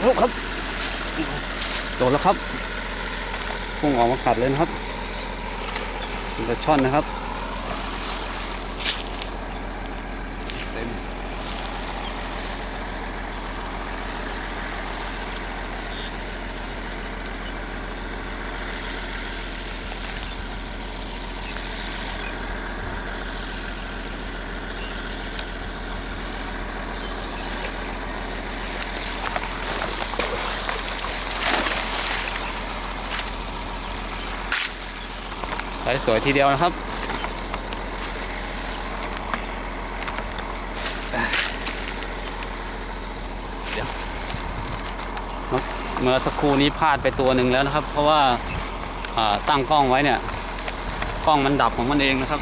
โดนครับโดนแล้วครับพุ่งออกมาขัดเลยนะครับเป็นช่อนนะครับ สวยสวยทีเดียวนะครับ เดี๋ยวเมื่อสักครู่นี้พลาดไปตัวหนึ่งแล้วนะครับ เพราะว่าาตั้งกล้องไว้เนี่ย กล้องมันดับของมันเองนะครับ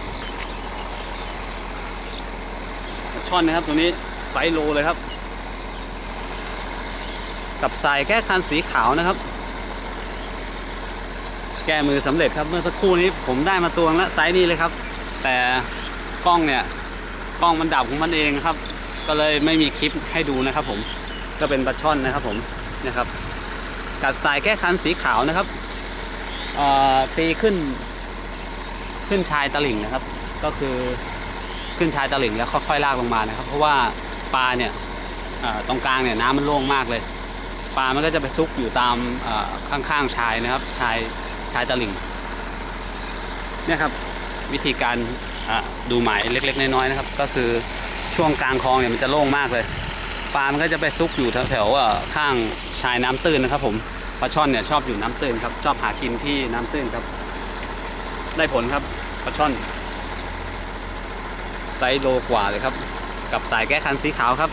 ช่อนนะครับตัวนี้ไซส์โลเลยครับ กับสายแก้คันสีขาวนะครับ แก้มือสำเร็จครับเมื่อสักครู่นี้ผมได้มาตัวงแล้วไซส์นี้เลยครับ แต่กล้องเนี่ยกล้องมันดับของมันเองครับ ก็เลยไม่มีคลิปให้ดูนะครับ ผมก็เป็นปลาช่อนนะครับผมนะครับ กัดสายแก้คันสีขาวนะครับตีขึ้น ขึ้นชายตลิ่งนะครับ ก็คือขึ้นชายตลิ่งแล้วค่อยๆลากลงมานะครับ เพราะว่าปลาเนี่ยตรงกลางเนี่ยน้ำมันโล่งมากเลยปลามันก็จะไปซุกอยู่ตามข้างๆชายนะครับ ชาย ชายตลิ่งเนี่ยครับวิธีการอะดูหมายเล็ก ๆ น้อยๆนะครับ ก็คือช่วงกลางคลองเนี่ยมันจะโล่งมากเลยปลามันก็จะไปซุกอยู่แถวๆอะข้างชายน้ำตื้นนะครับ ผมปลาช่อนเนี่ยชอบอยู่น้ำตื้นครับชอบหากินที่น้ำตื้นครับ ได้ผลครับปลาช่อนไซส์โลกว่าเลยครับ กับสายแก้คันสีขาวครับ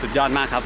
สุดยอดมากครับ